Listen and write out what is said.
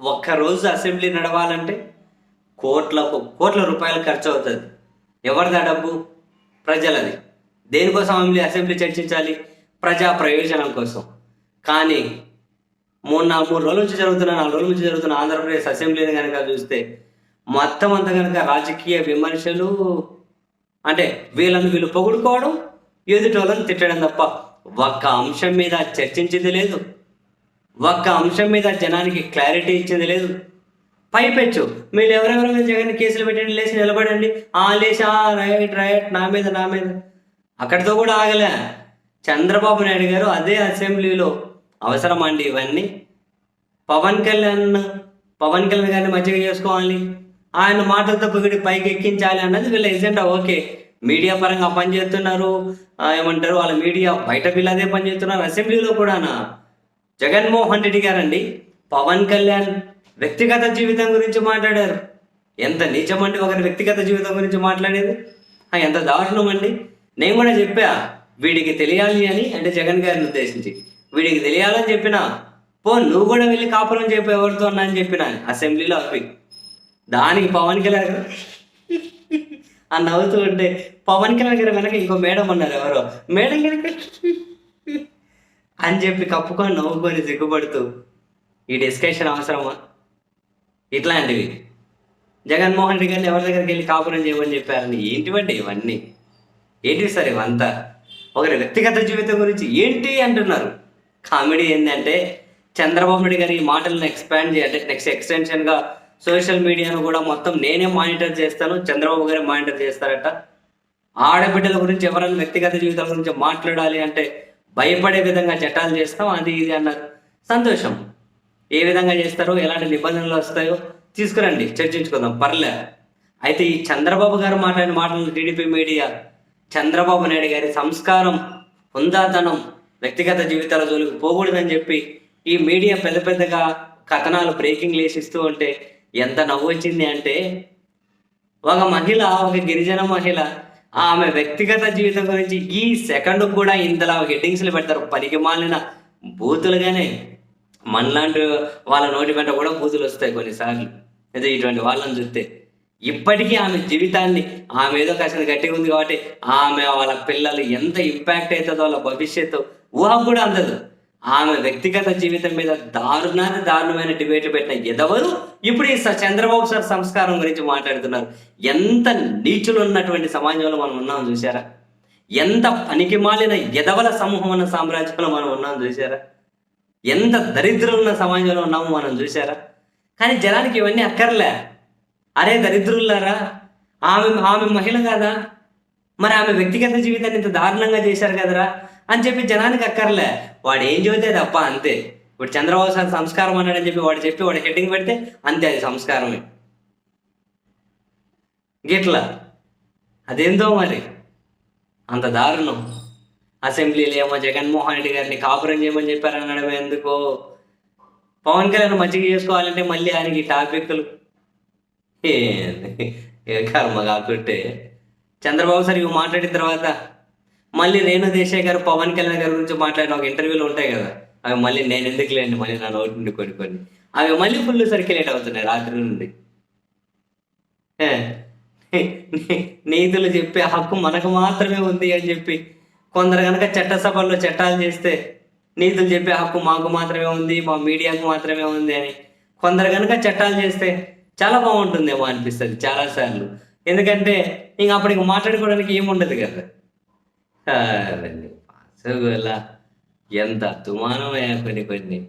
ఒక్కరోజు అసెంబ్లీ నడవాలంటే కోట్ల కోట్ల రూపాయలు ఖర్చు అవుతుంది ఎవరిదా డబ్బు? ప్రజలది. దేనికోసం అసెంబ్లీ అసెంబ్లీ చర్చించాలి? ప్రజా ప్రయోజనం కోసం. కానీ మూడు నాలుగు మూడు రోజుల నుంచి జరుగుతున్న నాలుగు రోజుల నుంచి జరుగుతున్న ఆంధ్రప్రదేశ్ అసెంబ్లీని కనుక చూస్తే మొత్తం అంతా కనుక రాజకీయ విమర్శలు అంటే వీళ్ళని వీళ్ళు పొగుడుకోవడం ఎదుటి వాళ్ళని తిట్టడం తప్ప ఒక్క అంశం మీద చర్చించింది లేదు. ఒక్క అంశం మీద జనానికి క్లారిటీ ఇచ్చింది లేదు. పైపెచ్చు మీరు ఎవరెవరి మీద జగన్ కేసులు పెట్టండి లేచి నిలబడండి. ఆ లేచి ఆ రైట్ రైట్ నా మీద నా మీద. అక్కడితో కూడా ఆగలే. చంద్రబాబు నాయుడు గారు అదే అసెంబ్లీలో అవసరమా అండి ఇవన్నీ. పవన్ కళ్యాణ్ పవన్ కళ్యాణ్ గారిని మంచిగా చేసుకోవాలి. ఆయన మాటలతో పొగిడి పైకి ఎక్కించాలి అన్నది వీళ్ళ ఎజెండా ఓకే. మీడియా పరంగా పని చేస్తున్నారు. ఏమంటారు వాళ్ళ మీడియా బయట వీళ్ళు అదే పని చేస్తున్నారు అసెంబ్లీలో కూడానా? జగన్మోహన్ రెడ్డి గారండి పవన్ కళ్యాణ్ వ్యక్తిగత జీవితం గురించి మాట్లాడారు. ఎంత నిజమండి ఒకరి వ్యక్తిగత జీవితం గురించి మాట్లాడేది? ఎంత దారుణం అండి నేను కూడా చెప్పా వీడికి తెలియాలి అని అంటే జగన్ గారిని ఉద్దేశించి. వీడికి తెలియాలని చెప్పిన పో నువ్వు కూడా వెళ్ళి కాపురం చెప్పి ఎవరితో అన్నా అని చెప్పిన అసెంబ్లీలో అవి దానికి పవన్ కళ్యాణ్ గారు ఆ నవ్వుతూ ఉంటే పవన్ కళ్యాణ్ గారు వెనక ఇంకో మేడం ఉన్నారు ఎవరో? మేడం గారికి అని చెప్పి కప్పుకొని నవ్వుకొని సిగ్గుపడుతూ ఈ డిస్కషన్ అవసరమా? ఇట్లాంటివి. జగన్మోహన్ రెడ్డి గారిని ఎవరి దగ్గరికి వెళ్ళి కాపురం చేయమని చెప్పారని ఏంటివండి ఇవన్నీ? ఏంటి సార్ ఇవంతా? ఒకరి వ్యక్తిగత జీవితం గురించి ఏంటి అంటున్నారు? కామెడీ ఏంటంటే చంద్రబాబు నాయుడు గారి ఈ మాటలను ఎక్స్పాండ్ చేయాలి నెక్స్ట్ ఎక్స్టెన్షన్గా సోషల్ మీడియాను కూడా మొత్తం నేనే మానిటర్ చేస్తాను చంద్రబాబు గారే మానిటర్ చేస్తారట. ఆడబిడ్డల గురించి ఎవరైనా వ్యక్తిగత జీవితాల గురించి మాట్లాడాలి అంటే భయపడే విధంగా చట్టాలు చేస్తాం అది ఇది అన్నారు. సంతోషం. ఏ విధంగా చేస్తారో ఎలాంటి నిబంధనలు వస్తాయో తీసుకురండి. చర్చించుకుందాం. పర్లే. అయితే ఈ చంద్రబాబు గారు మాట్లాడిన మాటలు టీడీపీ మీడియా. చంద్రబాబు నాయుడు గారి సంస్కారం హుందాతనం వ్యక్తిగత జీవితాల జోలికి పోకూడదని చెప్పి ఈ మీడియా పెద్ద పెద్దగా కథనాలు బ్రేకింగ్ లేసిస్తూ ఉంటే ఎంత నవ్వు వచ్చింది అంటే ఒక మహిళ ఒక గిరిజన మహిళ ఆమె వ్యక్తిగత జీవితం గురించి ఈ సెకండ్ కూడా ఇంతలా హెడ్డింగ్స్లు పెడతారు. పనికి మాలిన బూతులుగానే మనలాంటి వాళ్ళ నోటి వెంట కూడా బూతులు వస్తాయి కొన్నిసార్లు. అయితే ఇటువంటి వాళ్ళని చూస్తే ఇప్పటికీ ఆమె జీవితాన్ని ఆమె ఏదో కాసిన గట్టిగా ఉంది కాబట్టి ఆమె వాళ్ళ పిల్లలు ఎంత ఇంపాక్ట్ అవుతుందో వాళ్ళ భవిష్యత్తు ఊహ కూడా అందదు. ఆమె వ్యక్తిగత జీవితం మీద దారుణాన్ని దారుణమైన డిబేట్లు పెట్టిన ఎదవరు ఇప్పుడు ఈ స- చంద్రబాబు సార్ సంస్కారం గురించి మాట్లాడుతున్నారు. ఎంత నీచులు ఉన్నటువంటి సమాజంలో మనం ఉన్నాం చూసారా ఎంత పనికిమాలిన ఎదవల సమూహం ఉన్న సామ్రాజ్యంలో మనం ఉన్నాం చూసారా ఎంత దరిద్రులు ఉన్న సమాజంలో ఉన్నామో మనం చూసారా కానీ జనానికి ఇవన్నీ అక్కర్లే. అరే దరిద్రులారా ఆమె ఆమె మహిళ కాదా? మరి ఆమె వ్యక్తిగత జీవితాన్ని ఇంత దారుణంగా చేశారు కదరా? అని చెప్పి జనానికి అక్కర్లే. వాడు ఏం చెబితే తప్ప అంతే. ఇప్పుడు చంద్రబాబు సార్ సంస్కారం అన్నాడని చెప్పి వాడు చెప్పి వాడు హెడ్డింగ్ పెడితే అంతే అది సంస్కారమే. గిట్లా. అదేందో మరి? అంత దారుణం. అసెంబ్లీలో ఏమో జగన్మోహన్ రెడ్డి గారిని కాపురం చేయమని చెప్పారు అనడం ఎందుకో? పవన్ కళ్యాణ్ మంచిగా చేసుకోవాలంటే మళ్ళీ ఆయనకి ఈ టాపిక్లు. ఏ కర్మ కాకుంటే. చంద్రబాబు సార్ ఇవి మాట్లాడిన తర్వాత మళ్ళీ రేణు దేశాయ్ గారు పవన్ కళ్యాణ్ గారి గురించి మాట్లాడిన ఒక ఇంటర్వ్యూలు ఉంటాయి కదా. అవి మళ్ళీ నేను ఎందుకు లేండి మళ్ళీ నా నోటి నుండి కొన్ని కొన్ని. అవి మళ్ళీ ఫుల్ సర్క్యులేట్ అవుతున్నాయి రాత్రి నుండి. నీతులు చెప్పే హక్కు మనకు మాత్రమే ఉంది అని చెప్పి కొందరు కనుక చట్టసభల్లో చట్టాలు చేస్తే నీతులు చెప్పే హక్కు మాకు మాత్రమే ఉంది మా మీడియాకు మాత్రమే ఉంది అని కొందరు కనుక చట్టాలు చేస్తే చాలా బాగుంటుందేమో అనిపిస్తుంది చాలాసార్లు. ఎందుకంటే ఇంక అప్పుడు ఇంక మాట్లాడుకోవడానికి ఏముండదు కదా. అదండి. అసలు ఎంత తుమానం కొన్ని కొన్ని